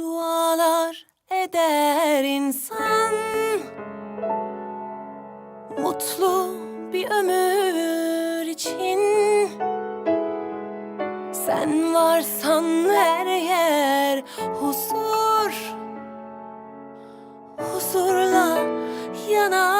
Dualar eder insan. Mutlu bir ömür için. Sen varsan her yer huzur. Huzurla yanar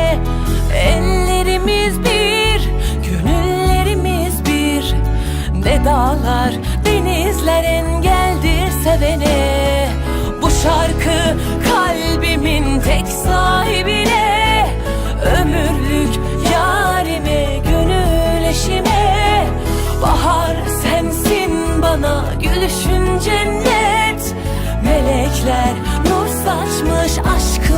dağlar, denizler engeldir sevene. Bu şarkı kalbimin tek sahibine. Ömürlük yarime, gönül eşime. Bahar sensin bana gülüşün cennet. Melekler nur saçmış aşkı